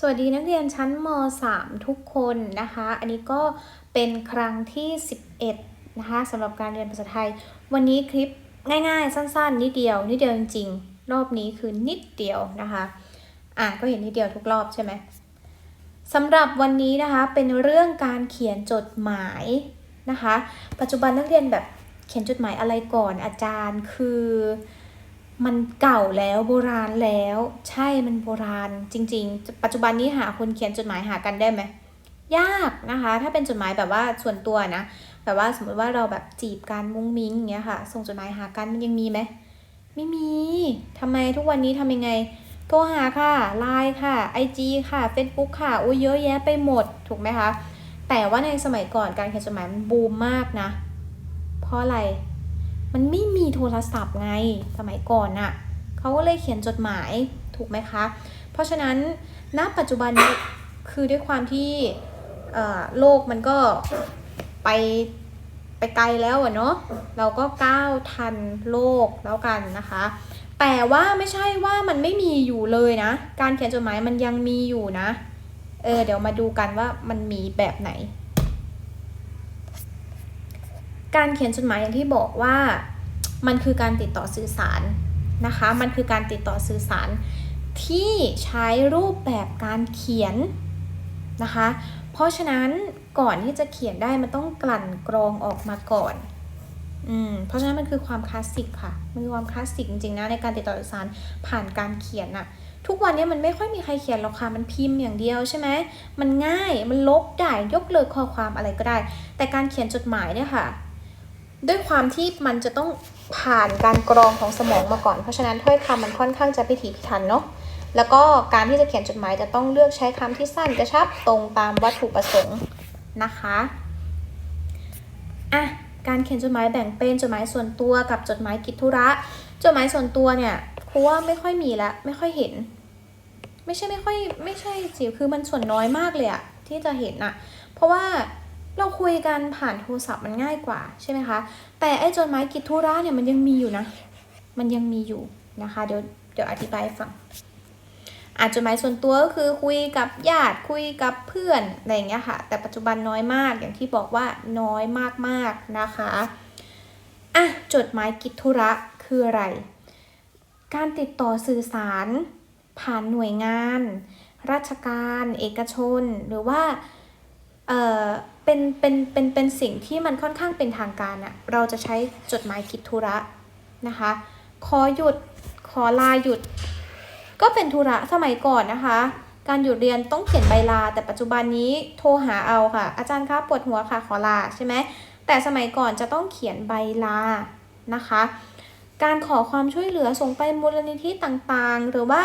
สวัสดีนักเรียนชั้นม .3 ทุกคนนะคะ อันนี้ก็เป็นครั้งที่ 11 นะคะสำหรับการเรียนภาษาไทย วันนี้คลิปง่ายๆ สั้นๆ นิดเดียว นิดเดียวจริงๆ รอบนี้คือนิดเดียวนะคะ อะก็เห็นนิดเดียวทุกรอบใช่ไหมสำหรับวันนี้นะคะเป็นเรื่องการเขียนจดหมายนะคะ ปัจจุบันนักเรียนแบบเขียนจดหมายอะไรก่อนอาจารย์คือ มันเก่าแล้วโบราณแล้ว ใช่มันโบราณจริง ๆ ปัจจุบันนี้หาคนเขียนจดหมายหากันได้ไหมยากนะคะ ถ้าเป็นจดหมายแบบว่าส่วนตัวนะแบบว่าสมมติว่าเราแบบจีบกันมุ้งมิ้งอย่างเงี้ยค่ะ ส่งจดหมายหากันมันยังมีไหมไม่มีทำไมทุกวันนี้ทำยังไง โทรหาค่ะไลน์ค่ะ IG ค่ะ Facebook ค่ะโอ้ยเยอะแยะไปหมดถูกไหมคะแต่ว่าในสมัยก่อนการเขียนจดหมายมันบูมมากนะ เพราะอะไร มันไม่มีโทรศัพท์ไงสมัยก่อนน่ะเขาก็เลยเขียนจดหมายถูกไหมคะ เพราะฉะนั้นณปัจจุบันนี้คือด้วยความที่โลกมันก็ไปไปไกลแล้วอะเนาะเราก็ก้าวทันโลกแล้วกันนะคะ แต่ว่าไม่ใช่ว่ามันไม่มีอยู่เลยนะ การเขียนจดหมายมันยังมีอยู่นะ เออเดี๋ยวมาดูกันว่ามันมีแบบไหน การเขียนจดหมายอย่างที่บอกว่ามันคือการติดต่อสื่อสารนะคะ มันคือการติดต่อสื่อสารที่ใช้รูปแบบการเขียนนะคะ เพราะฉะนั้นก่อนที่จะเขียนได้มันต้องกลั่นกรองออกมาก่อนอืมเพราะฉะนั้นมันคือความคลาสสิกค่ะ มันคือความคลาสสิกจริงๆนะในการติดต่อสื่อสารผ่านการเขียนอะทุกวันนี้มันไม่ค่อยมีใครเขียนหรอกค่ะ มันพิมพ์อย่างเดียวใช่ไหม มันง่าย มันลบได้ ยกเลิกข้อความอะไรก็ได้ แต่การเขียนจดหมายเนี่ยค่ะ ด้วยความที่มันจะต้องผ่านการกรองของสมองมาก่อน เพราะฉะนั้นถ้อยคำมันค่อนข้างจะพิถีพิถันเนาะแล้วก็การที่จะเขียนจดหมายจะต้องเลือกใช้คำที่สั้นกระชับตรงตามวัตถุประสงค์นะคะอะการเขียนจดหมายแบ่งเป็นจดหมายส่วนตัวกับจดหมายกิจธุระจดหมายส่วนตัวเนี่ยครูว่าไม่ค่อยมีละไม่ค่อยเห็น ไม่ใช่ไม่ค่อยไม่ใช่สิคือมันส่วนน้อยมากเลยอะที่จะเห็นอะเพราะว่า เราคุยกันผ่านโทรศัพท์มันง่ายกว่าใช่ไหมคะ แต่ไอ้จดหมายกิจธุระเนี่ยมันยังมีอยู่นะ มันยังมีอยู่นะคะ เดี๋ยวเดี๋ยวอธิบายฟังอาจจดหมายส่วนตัวก็คือคุยกับญาติคุยกับเพื่อนอะไรอย่างเงี้ยค่ะ แต่ปัจจุบันน้อยมากอย่างที่บอกว่าน้อยมากๆนะคะอะจดหมายกิจธุระคืออะไร การติดต่อสื่อสารผ่านหน่วยงาน ราชการ เอกชน หรือว่า เอ่อเป็นเป็นเป็นเป็นสิ่งที่มันค่อนข้างเป็นทางการอะเราจะใช้จดหมายกิจธุระนะคะขอหยุดขอลาหยุด ก็เป็นธุระสมัยก่อนนะคะ การหยุดเรียนต้องเขียนใบลา แต่ปัจจุบันนี้โทรหาเอาค่ะ อาจารย์คะปวดหัวค่ะขอลาใช่ไหมแต่สมัยก่อนจะต้องเขียนใบลานะคะ การขอความช่วยเหลือส่งไปมูลนิธิต่างๆ หรือว่า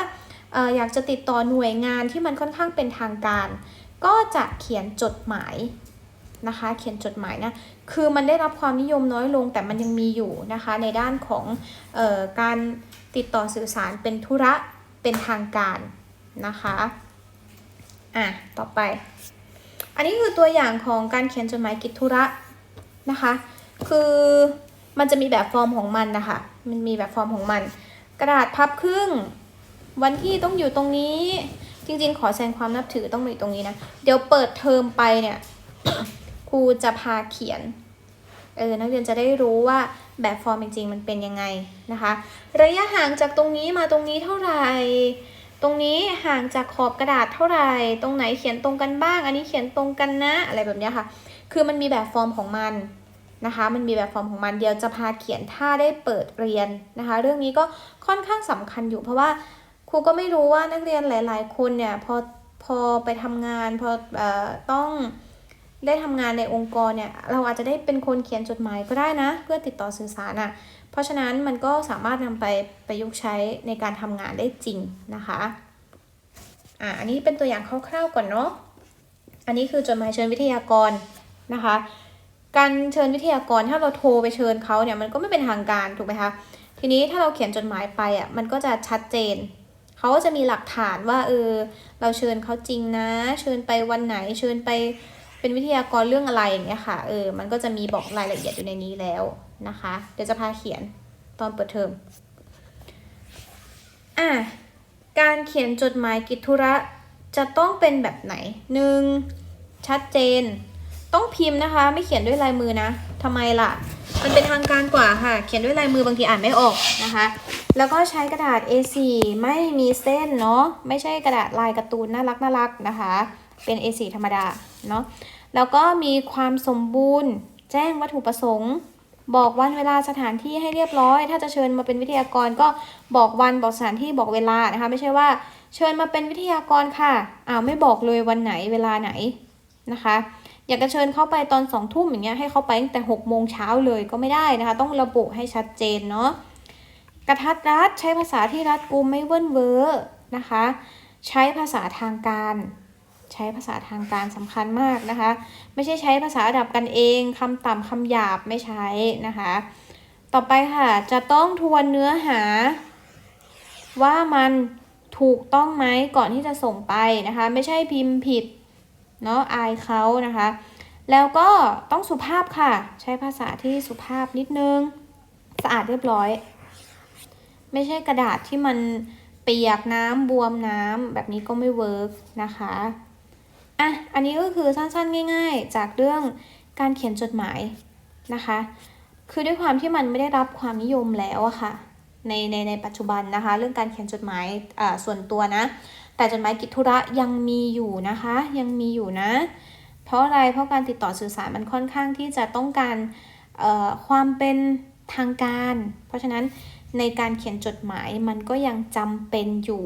อออยากจะติดต่อหน่วยงานที่มันค่อนข้างเป็นทางการ ก็จะเขียนจดหมายนะคะ เขียนจดหมายนะ คือมันได้รับความนิยมน้อยลงแต่มันยังมีอยู่นะคะ ในด้านของออการติดต่อสื่อสารเป็นธุระเป็นทางการนะคะอะต่อไป อันนี้คือตัวอย่างของการเขียนจดหมายกิจธุระนะคะ คือมันจะมีแบบฟอร์มของมันนะคะ มันมีแบบฟอร์มของมัน กระดาษพับครึ่ง วันที่ต้องอยู่ตรงนี้ จริงๆ ขอแสดงความนับถือต้องมีตรงนี้นะ เดี๋ยวเปิดเทอมไปเนี่ยครูจะพาเขียนเออนักเรียนจะได้รู้ว่าแบบฟอร์มจริงๆมันเป็นยังไงนะคะ ระยะห่างจากตรงนี้มาตรงนี้เท่าไหร่ ตรงนี้ห่างจากขอบกระดาษเท่าไหร่ ตรงไหนเขียนตรงกันบ้าง อันนี้เขียนตรงกันนะอะไรแบบนี้ค่ะ คือมันมีแบบฟอร์มของมันนะคะ มันมีแบบฟอร์มของมันเดี๋ยวจะพาเขียนถ้าได้เปิดเรียนนะคะ เรื่องนี้ก็ค่อนข้างสำคัญอยู่เพราะว่า ครูก็ไม่รู้ว่านักเรียนหลาย ๆ คนเนี่ยพอพอไปทำงานพอเอ่อต้องได้ทำงานในองค์กรเนี่ยเราอาจจะได้เป็นคนเขียนจดหมายก็ได้นะ เพื่อติดต่อสื่อสารอะเพราะฉะนั้นมันก็สามารถนำไปประยุกต์ใช้ในการทำงานได้จริงนะคะอะอันนี้เป็นตัวอย่างคร่าวๆก่อนเนาะอันนี้คือจดหมายเชิญวิทยากรนะคะ การเชิญวิทยากรถ้าเราโทรไปเชิญเขาเนี่ยมันก็ไม่เป็นทางการถูกไหมคะทีนี้ถ้าเราเขียนจดหมายไปอะมันก็จะชัดเจน เขาก็จะมีหลักฐานว่าเออเราเชิญเขาจริงนะ เชิญไปวันไหนเชิญไปเป็นวิทยากรเรื่องอะไรอย่างเงี้ยค่ะเออมันก็จะมีบอกรายละเอียดอยู่ในนี้แล้วนะคะ เดี๋ยวจะพาเขียนตอนเปิดเทอมอะการเขียนจดหมายกิจธุระจะต้องเป็นแบบไหนหนึ่งชัดเจน ต้องพิมพ์นะคะ ไม่เขียนด้วยลายมือนะทำไมล่ะ มันเป็นทางการกว่าค่ะ เขียนด้วยลายมือบางทีอ่านไม่ออกนะคะ แล้วก็ใช้กระดาษ A4 ไม่มีเส้นเนาะไม่ใช่กระดาษลายการ์ตูนน่ารักน่ารักนะคะ เป็น A4 ธรรมดาเนาะแล้วก็มีความสมบูรณ์ แจ้งวัตถุประสงค์ บอกวันเวลาสถานที่ให้เรียบร้อย ถ้าจะเชิญมาเป็นวิทยากรก็บอกวันบอกสถานที่บอกเวลานะคะ ไม่ใช่ว่าเชิญมาเป็นวิทยากรค่ะอ้าวไม่บอกเลยวันไหนเวลาไหนนะคะ อยากจะเชิญเข้าไปตอนสองทุ่มอย่างเงี้ยให้เขาไปตั้งแต่หกโมงเช้าเลยก็ไม่ได้นะคะ ต้องระบุให้ชัดเจนเนาะกระทัดรัดใช้ภาษาที่รัดกุมไม่เวิ้นเว้อนะคะ ใช้ภาษาทางการ ใช้ภาษาทางการสำคัญมากนะคะ ไม่ใช่ใช้ภาษาระดับกันเองคำต่ำคำหยาบไม่ใช้นะคะ ต่อไปค่ะจะต้องทวนเนื้อหา ว่ามันถูกต้องไหมก่อนที่จะส่งไปนะคะ ไม่ใช่พิมพ์ผิด เนาะอายเขานะคะ แล้วก็ต้องสุภาพค่ะ ใช้ภาษาที่สุภาพนิดนึง สะอาดเรียบร้อย ไม่ใช่กระดาษที่มันเปียกน้ำบวมน้ำแบบนี้ก็ไม่เวิร์กนะคะอะอันนี้ก็คือสั้นๆง่าย ๆ จากเรื่องการเขียนจดหมายนะคะ คือด้วยความที่มันไม่ได้รับความนิยมแล้วอะค่ะในในในปัจจุบันนะคะ เรื่องการเขียนจดหมายอ่าส่วนตัวนะ แต่จดหมายกิจธุระยังมีอยู่นะคะ ยังมีอยู่นะ เพราะอะไรเพราะการติดต่อสื่อสารมันค่อนข้างที่จะต้องการความเป็นทางการ เพราะฉะนั้นในการเขียนจดหมายมันก็ยังจำเป็นอยู่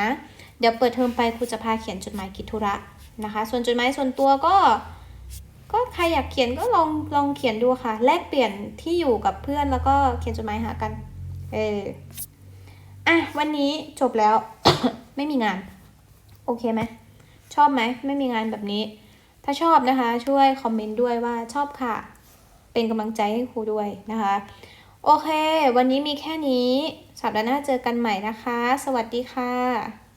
นะเดี๋ยวเปิดเทอมไปครูจะพาเขียนจดหมายกิจธุระนะคะ ส่วนจดหมายส่วนตัวก็ ก็ใครอยากเขียนก็ลองลองเขียนดูค่ะ แลกเปลี่ยนที่อยู่กับเพื่อนแล้วก็เขียนจดหมายหากัน เอออะวันนี้จบแล้ว ไม่มีงาน โอเคไหม ชอบไหม ไม่มีงานแบบนี้ ถ้าชอบนะคะ ช่วยคอมเมนต์ด้วยว่าชอบค่ะ เป็นกำลังใจให้ครูด้วยนะคะ โอเค วันนี้มีแค่นี้ สัปดาห์หน้าเจอกันใหม่นะคะ สวัสดีค่ะ